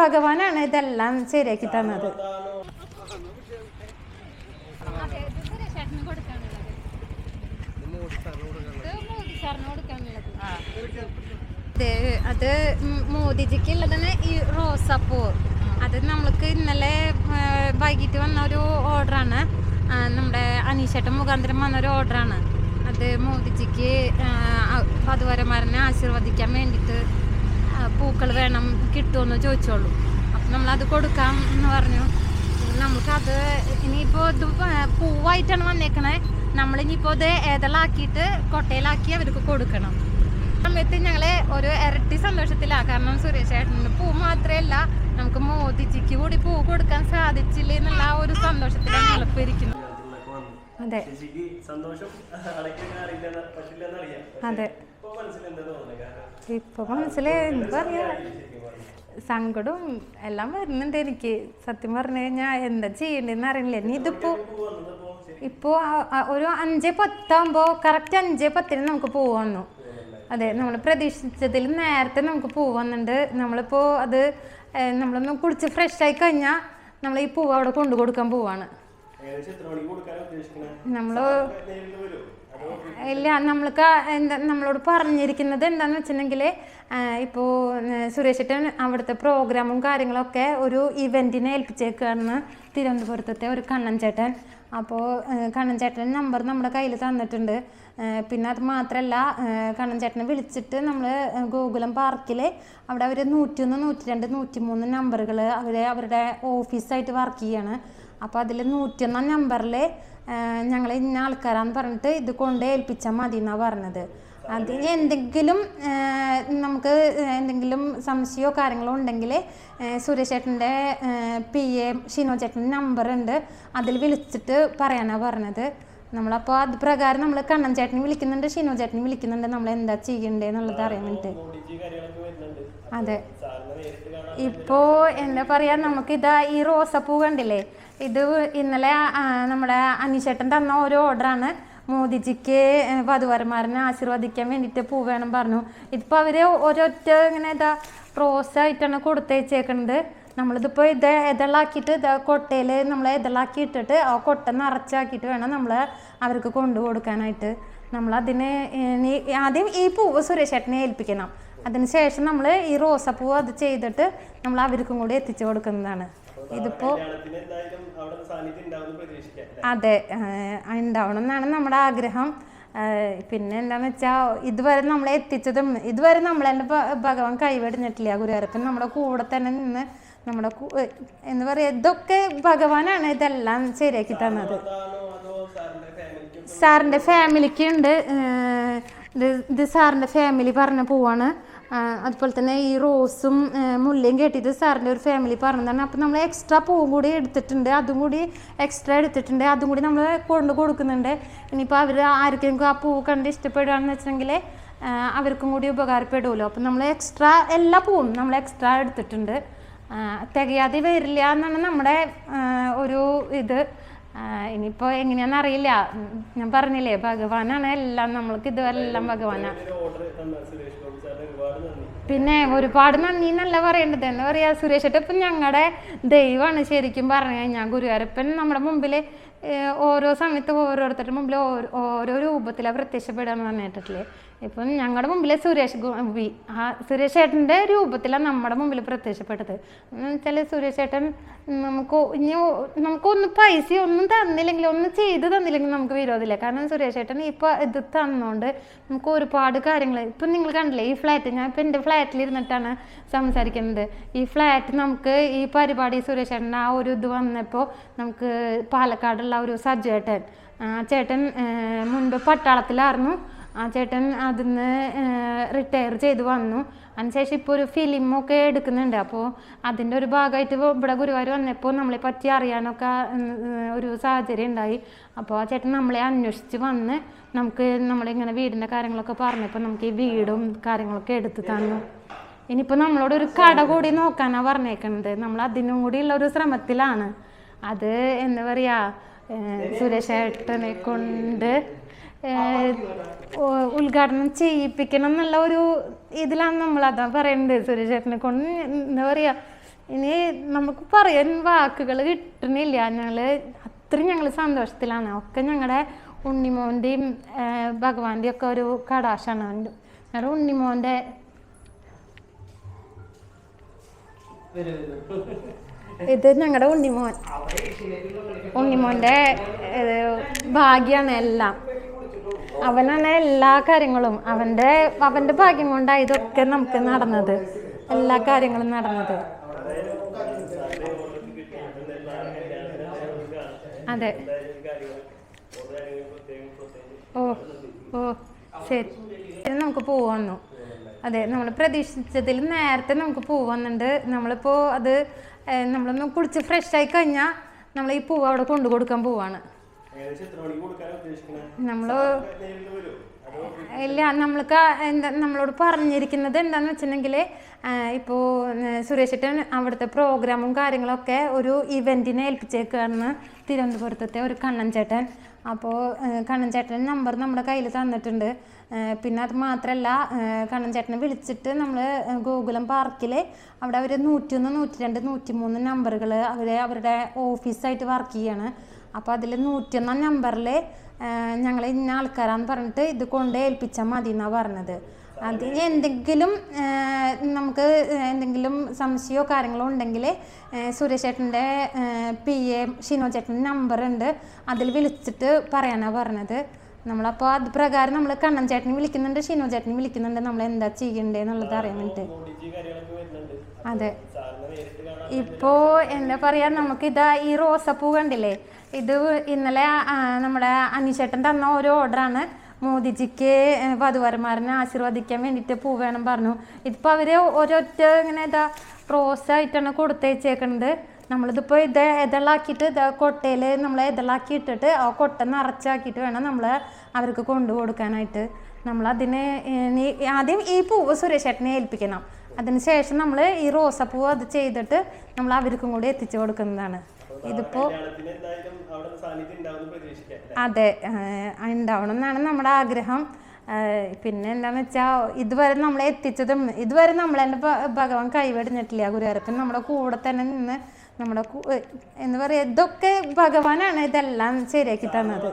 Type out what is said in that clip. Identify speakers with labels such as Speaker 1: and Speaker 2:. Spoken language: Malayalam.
Speaker 1: ഭഗവാനാണ് ഇതെല്ലാം ശരിയാക്കി തന്നത്. അത് മോദിജിക്ക് ഉള്ളതാണ് ഈ റോസാപ്പൂ. അത് നമ്മൾക്ക് ഇന്നലെ വൈകിട്ട് വന്ന ഒരു ഓർഡറാണ്. നമ്മുടെ അനീഷേട്ടൻ മുഖാന്തരം വന്ന ഒരു ഓർഡറാണ്. അത് മോദിജിക്ക് വധുവരന്മാരനെ ആശീർവദിക്കാൻ വേണ്ടിയിട്ട് പൂക്കൾ വേണം കിട്ടുമെന്ന് ചോദിച്ചോളൂ. അപ്പം നമ്മളത് കൊടുക്കാം എന്ന് പറഞ്ഞു. നമുക്കത് ഇനിയിപ്പോൾ ഇത് പ- പൂവായിട്ടാണ് വന്നേക്കണേ. നമ്മളിനിയിപ്പോൾ ഇത് ഏതെല്ലാക്കിയിട്ട് കൊട്ടയിലാക്കി അവർക്ക് കൊടുക്കണം. സമയത്ത് ഞങ്ങളെ ഒരു ഇരട്ടി സന്തോഷത്തിലാണ് കാരണം സുരേഷ് ഏട്ടന് പൂ മാത്രമല്ല നമുക്ക് മോദിജിക്ക് കൂടി പൂ കൊടുക്കാൻ സാധിച്ചില്ല എന്നുള്ള ആ ഒരു സന്തോഷത്തിലാണ് ഞങ്ങളിപ്പോൾ ഇരിക്കുന്നത്. അതെ. അതെ.
Speaker 2: ഇപ്പൊ മനസ്സിൽ എന്ത്
Speaker 1: പറയാ? സങ്കടവും എല്ലാം വരുന്നുണ്ട് എനിക്ക്. സത്യം പറഞ്ഞു കഴിഞ്ഞാൽ എന്താ ചെയ്യണ്ടെന്ന് അറിയില്ല. ഇനി ഇതിപ്പോ ഇപ്പോ ഒരു അഞ്ച് പത്താകുമ്പോ കറക്റ്റ് അഞ്ച് പത്തിന് നമുക്ക് പോവാന്നു അതെ നമ്മൾ പ്രതീക്ഷിച്ചതിൽ നേരത്തെ നമുക്ക് പോവാന്നുണ്ട് നമ്മളിപ്പോ അത് നമ്മളൊന്ന് കുളിച്ച് ഫ്രഷ് ആയി കഴിഞ്ഞാൽ നമ്മൾ ഈ പൂവ് അവിടെ കൊണ്ടു കൊടുക്കാൻ പോവാണ്.
Speaker 2: ഏകദേശം
Speaker 1: ഇല്ല നമ്മൾക്ക് എന്താ നമ്മളോട് പറഞ്ഞിരിക്കുന്നത് എന്താന്ന് വെച്ചിട്ടുണ്ടെങ്കിൽ ഇപ്പോൾ സുരേഷേട്ടൻ അവിടുത്തെ പ്രോഗ്രാമും കാര്യങ്ങളൊക്കെ ഒരു ഇവന്റിനെ ഏൽപ്പിച്ചേക്കാണ് തിരുവനന്തപുരത്തെ ഒരു കണ്ണൻ ചേട്ടൻ. അപ്പോൾ കണ്ണൻ ചേട്ടൻ നമ്പർ നമ്മുടെ കയ്യിൽ തന്നിട്ടുണ്ട്. പിന്നെ അത് മാത്രമല്ല കണ്ണൻ ചേട്ടനെ വിളിച്ചിട്ട് നമ്മൾ ഗോകുലം പാർക്കിൽ അവിടെ അവർ നൂറ്റിയൊന്ന് നൂറ്റി രണ്ട് നൂറ്റി മൂന്ന് നമ്പറുകൾ അവർ അവരുടെ ഓഫീസായിട്ട് വർക്ക് ചെയ്യാണ്. അപ്പോൾ അതിൽ നൂറ്റിയൊന്നാം നമ്പറിൽ ഞങ്ങൾ ഇന്ന ആൾക്കാരാന്ന് പറഞ്ഞിട്ട് ഇത് കൊണ്ട് ഏൽപ്പിച്ചാൽ മതി എന്നാണ് പറഞ്ഞത്. അത് എന്തെങ്കിലും നമുക്ക് എന്തെങ്കിലും സംശയമോ കാര്യങ്ങളോ ഉണ്ടെങ്കിൽ സുരേഷ് ചേട്ടന്റെ പി എ ഷിനോ ചേട്ടന്റെ നമ്പർ ഉണ്ട് അതിൽ വിളിച്ചിട്ട് പറയാനാണ് പറഞ്ഞത്. നമ്മളപ്പോൾ അത് പ്രകാരം നമ്മൾ കണ്ണൻ ചേട്ടനെ വിളിക്കുന്നുണ്ട് ഷിനോ ചേട്ടനെ വിളിക്കുന്നുണ്ട്. നമ്മൾ എന്താ ചെയ്യണ്ടേ എന്നുള്ളത് അറിയാൻ
Speaker 2: വരുന്നുണ്ട്.
Speaker 1: അതെ. ഇപ്പോ എന്താ പറയാ നമുക്ക് ഇതാ ഈ റോസപ്പൂ കണ്ടില്ലേ? ഇത് ഇന്നലെ നമ്മുടെ അനിശേട്ടൻ തന്ന ഒരു ഓർഡറാണ്. മോദിജിക്ക് വധുവരന്മാരനെ ആശീർവദിക്കാൻ വേണ്ടിയിട്ട് പൂ വേണം പറഞ്ഞു. ഇതിപ്പോ അവർ ഒരൊറ്റ ഇങ്ങനെ ഇതാ റോസായിട്ടാണ് കൊടുത്തയച്ചേക്കുന്നത് നമ്മളിതിപ്പോൾ ഇത് ഇതളാക്കിയിട്ട് ഇത് കൊട്ടയിൽ നമ്മൾ ഇതളാക്കി ഇട്ടിട്ട് ആ കൊട്ട നിറച്ചാക്കിയിട്ട് വേണം നമ്മൾ അവർക്ക് കൊണ്ടു കൊടുക്കാനായിട്ട്. നമ്മളതിന് ആദ്യം ഈ പൂവ് സുരേഷ് ചേട്ടനെ ഏൽപ്പിക്കണം അതിനുശേഷം നമ്മൾ ഈ റോസപ്പൂവ് അത് ചെയ്തിട്ട് നമ്മൾ അവർക്കും കൂടി എത്തിച്ചു കൊടുക്കുന്നതാണ്.
Speaker 2: ഇതിപ്പോ
Speaker 1: അതെ ഉണ്ടാവണം എന്നാണ് നമ്മുടെ ആഗ്രഹം. പിന്നെ എന്താന്ന് വെച്ചാൽ ഇതുവരെ നമ്മളെ എത്തിച്ചതും ഇതുവരെ നമ്മളെ ഭഗവാൻ കൈവെടിഞ്ഞിട്ടില്ല ഗുരുവായൂരപ്പൻ. നമ്മുടെ കൂടെ തന്നെ നിന്ന് നമ്മുടെ എന്ന് പറയാ ഇതൊക്കെ ഭഗവാനാണ് ഇതെല്ലാം ശരിയാക്കി തന്നത്.
Speaker 2: സാറിന്റെ ഫാമിലിക്ക്
Speaker 1: ഉണ്ട് ഇത് സാറിന്റെ ഫാമിലി പറഞ്ഞ പോവാണ്. അതുപോലെ തന്നെ ഈ റോസും മുല്ലയും കേട്ടിട്ട് സാറിന്റെ ഒരു ഫാമിലി പറഞ്ഞതാണ്. അപ്പം നമ്മൾ എക്സ്ട്രാ പൂവും കൂടി എടുത്തിട്ടുണ്ട്. അതും കൂടി എക്സ്ട്രാ എടുത്തിട്ടുണ്ട്. അതും കൂടി നമ്മൾ കൊണ്ട് കൊടുക്കുന്നുണ്ട്. ഇനിയിപ്പോൾ അവർ ആർക്കെങ്കിലും ആ പൂവ് കണ്ട് ഇഷ്ടപ്പെടുകയാണെന്ന് വെച്ചിട്ടുണ്ടെങ്കിൽ അവർക്കും കൂടി ഉപകാരപ്പെടുമല്ലോ അപ്പം നമ്മൾ എക്സ്ട്രാ എല്ലാ പൂവും നമ്മൾ എക്സ്ട്രാ എടുത്തിട്ടുണ്ട്. തികയാതെ വരില്ല എന്നാണ് നമ്മുടെ ഒരു ഇത്. ഇനിയിപ്പോൾ എങ്ങനെയാണെന്ന് അറിയില്ല. ഞാൻ പറഞ്ഞില്ലേ ഭഗവാനാണ് എല്ലാം നമ്മൾക്ക് ഇതുവരെ എല്ലാം ഭഗവാനാണ് പിന്നെ ഒരുപാട് നന്ദി എന്നല്ല പറയേണ്ടത്. എന്താ പറയാ സുരേഷ് ഇപ്പം ഞങ്ങളുടെ ദൈവമാണ് ശരിക്കും പറഞ്ഞു. കഴിഞ്ഞാൽ ഗുരുവായൂരപ്പൻ നമ്മുടെ മുമ്പിൽ ഓരോ സമയത്ത് ഓരോരുത്തരുടെ മുമ്പിൽ ഓരോ- രൂപത്തിലാണ് പ്രത്യക്ഷപ്പെടുക എന്ന് പറഞ്ഞിട്ടില്ലേ. ഇപ്പം ഞങ്ങളുടെ മുമ്പിലെ സുരേഷ് ഗോപി ആ സുരേഷ് ഏട്ടന്റെ രൂപത്തിലാണ് നമ്മുടെ മുമ്പിൽ പ്രത്യക്ഷപ്പെട്ടത്. എന്ന് വെച്ചാൽ സുരേഷ് ചേട്ടൻ നമുക്ക് ഇനി നമുക്കൊന്ന് പൈസ ഒന്നും തന്നില്ലെങ്കിൽ ഒന്നും ചെയ്ത് തന്നില്ലെങ്കിൽ നമുക്ക് വിരോധമില്ല. കാരണം സുരേഷ് ചേട്ടൻ ഇപ്പോൾ ഇത് തന്നുകൊണ്ട് നമുക്ക് ഒരുപാട് കാര്യങ്ങൾ ഇപ്പം നിങ്ങൾ കണ്ടില്ലേ ഈ ഫ്ലാറ്റ് ഞാൻ ഇപ്പം എന്റെ ഫ്ലാറ്റിൽ ഇരുന്നിട്ടാണ് സംസാരിക്കുന്നത്. ഈ ഫ്ലാറ്റ് നമുക്ക് ഈ പരിപാടി സുരേഷ് ഏട്ടന്റെ ആ ഒരു ഇത് വന്നപ്പോൾ നമുക്ക് പാലക്കാടുള്ള ഒരു സജ്ജേട്ടൻ ചേട്ടൻ മുൻപ് പട്ടാളത്തിലായിരുന്നു. ആ ചേട്ടൻ അതിന്ന് റിട്ടയർ ചെയ്ത് വന്നു. അതിനുശേഷം ഇപ്പോൾ ഒരു ഫിലിമൊക്കെ എടുക്കുന്നുണ്ട്. അപ്പോൾ അതിന്റെ ഒരു ഭാഗമായിട്ട് ഇവിടെ ഗുരുവായൂർ വന്നപ്പോൾ നമ്മളെ പറ്റി അറിയാനൊക്കെ ഒരു സാഹചര്യം ഉണ്ടായി. അപ്പോൾ ആ ചേട്ടൻ നമ്മളെ അന്വേഷിച്ച് വന്ന് നമുക്ക് നമ്മളിങ്ങനെ വീടിന്റെ കാര്യങ്ങളൊക്കെ പറഞ്ഞപ്പോൾ നമുക്ക് ഈ വീടും കാര്യങ്ങളൊക്കെ എടുത്ത് തന്നു. ഇനിയിപ്പോൾ നമ്മളോട് ഒരു കട കൂടി നോക്കാനാണ് പറഞ്ഞേക്കുന്നത് നമ്മൾ അതിനും കൂടിയുള്ള ഒരു ശ്രമത്തിലാണ്. അത് എന്താ പറയുക സുരേഷ് ഏട്ടനെ കൊണ്ട് ഉദ്ഘാടനം ചെയ്യിപ്പിക്കണം എന്നുള്ള ഒരു ഇതിലാണ് നമ്മൾ അതാ പറയുന്നത് സുരേഷ് ചേട്ടനെ കൊണ്ട്. എന്താ പറയുക ഇനി നമുക്ക് പറയാൻ വാക്കുകൾ കിട്ടണില്ല. ഞങ്ങൾ അത്രയും ഞങ്ങൾ സന്തോഷത്തിലാണ്. ഒക്കെ ഞങ്ങളുടെ ഉണ്ണിമോന്റെയും ഭഗവാന്റെയും ഒക്കെ ഒരു കടാശാണ് ഞങ്ങളുടെ ഉണ്ണിമോന്റെ ഇത് ഞങ്ങളുടെ ഉണ്ണിമോൻ. ഉണ്ണിമോന്റെ ഭാഗ്യാണ് എല്ലാം. അവനാണ് എല്ലാ കാര്യങ്ങളും. അവന്റെ അവന്റെ ഭാഗ്യം കൊണ്ടാണ് ഇതൊക്കെ നമുക്ക് നടന്നത്. എല്ലാ കാര്യങ്ങളും നടന്നത്. അതെ. ഓ ഓ ശരി. നമുക്ക് പോവാന്നു. അതെ നമ്മൾ പ്രതീക്ഷിച്ചതിൽ നേരത്തെ നമുക്ക് പോവാന്നുണ്ട്. നമ്മളിപ്പോൾ അത് നമ്മളൊന്ന് കുളിച്ച് ആയി കഴിഞ്ഞാൽ നമ്മൾ ഈ പൂവ് അവിടെ കൊണ്ടു കൊടുക്കാൻ പോവാണ്.
Speaker 2: അതോ
Speaker 1: ഇല്ല നമ്മൾക്ക് എന്താ നമ്മളോട് പറഞ്ഞിരിക്കുന്നത് എന്താന്ന് വെച്ചിട്ടുണ്ടെങ്കിൽ ഇപ്പോൾ സുരേഷേട്ടൻ അവിടുത്തെ പ്രോഗ്രാമും കാര്യങ്ങളൊക്കെ ഒരു ഇവന്റിനെ ഏൽപ്പിച്ചേക്കാണ് തിരുവനന്തപുരത്തെ ഒരു കണ്ണൻ ചേട്ടൻ. അപ്പോൾ കണ്ണൻ ചേട്ടൻ നമ്പർ നമ്മുടെ കയ്യിൽ തന്നിട്ടുണ്ട്. പിന്നെ അത് മാത്രമല്ല കണ്ണൻ ചേട്ടനെ വിളിച്ചിട്ട് നമ്മൾ ഗോകുലം പാർക്കിൽ അവിടെ അവർ നൂറ്റിയൊന്ന് നൂറ്റി രണ്ട് നൂറ്റി മൂന്ന് നമ്പറുകൾ അവർ അവരുടെ ഓഫീസായിട്ട് വർക്ക് ചെയ്യാണ്. അപ്പോൾ അതിൽ നൂറ്റിയൊന്നാം നമ്പറിൽ ഞങ്ങൾ ഇന്ന ആൾക്കാരാന്ന് പറഞ്ഞിട്ട് ഇത് കൊണ്ട് ഏൽപ്പിച്ചാൽ മതി എന്നാണ് പറഞ്ഞത്. അത് എന്തെങ്കിലും നമുക്ക് എന്തെങ്കിലും സംശയമോ കാര്യങ്ങളോ ഉണ്ടെങ്കിൽ സുരേഷ് ചേട്ടന്റെ പി എ ഷിനോ ചേട്ടന്റെ നമ്പർ ഉണ്ട്. അതിൽ വിളിച്ചിട്ട് പറയാനാണ് പറഞ്ഞത്. നമ്മളപ്പോൾ അത് പ്രകാരം നമ്മൾ കണ്ണൻ ചേട്ടനെ വിളിക്കുന്നുണ്ട് ഷിനോ ചേട്ടനെ വിളിക്കുന്നുണ്ട് നമ്മൾ എന്താ ചെയ്യണ്ടേ എന്നുള്ളത് അറിയാൻ അതെ. ഇപ്പോ എന്താ നമുക്ക് ഇതാ ഈ റോസപ്പൂ കണ്ടില്ലേ? ഇത് ഇന്നലെ നമ്മുടെ അനിശേട്ടൻ തന്ന ഒരു ഓർഡറാണ്. മോദിജിക്ക് വധുവരന്മാരനെ ആശീർവദിക്കാൻ വേണ്ടിയിട്ട് പൂ വേണം പറഞ്ഞു. ഇതിപ്പോൾ അവർ ഒരൊറ്റ ഇങ്ങനെ ഇതാ റോസായിട്ടാണ് കൊടുത്തയച്ചേക്കുന്നത് നമ്മളിതിപ്പോൾ ഇത് ഇതളാക്കിയിട്ട് ഇത് കൊട്ടയിൽ നമ്മൾ ഇതളാക്കി ഇട്ടിട്ട് ആ കൊട്ട നിറച്ചാക്കിയിട്ട് വേണം നമ്മൾ അവർക്ക് കൊണ്ടു കൊടുക്കാനായിട്ട്. നമ്മളതിന് ആദ്യം ഈ പൂവ് സുരേഷ് ചേട്ടനെ ഏൽപ്പിക്കണം അതിനുശേഷം നമ്മൾ ഈ റോസപ്പൂവ് അത് ചെയ്തിട്ട് നമ്മൾ അവർക്കും കൂടി എത്തിച്ചു കൊടുക്കുന്നതാണ്.
Speaker 2: പ്രതീക്ഷിക്കാം
Speaker 1: അതെ ഉണ്ടാവണം എന്നാണ് നമ്മുടെ ആഗ്രഹം. പിന്നെ എന്താന്ന് വെച്ചാൽ ഇതുവരെ നമ്മളെ എത്തിച്ചതും ഇതുവരെ നമ്മളെന്നെ ഭ- ഭഗവാൻ കൈവെടിഞ്ഞിട്ടില്ല ഗുരുവായൂരപ്പൻ. നമ്മുടെ കൂടെ തന്നെ നിന്ന് നമ്മുടെ എന്ന് പറയുക ഇതൊക്കെ ഭഗവാനാണ് ഇതെല്ലാം ശരിയാക്കി തന്നത്.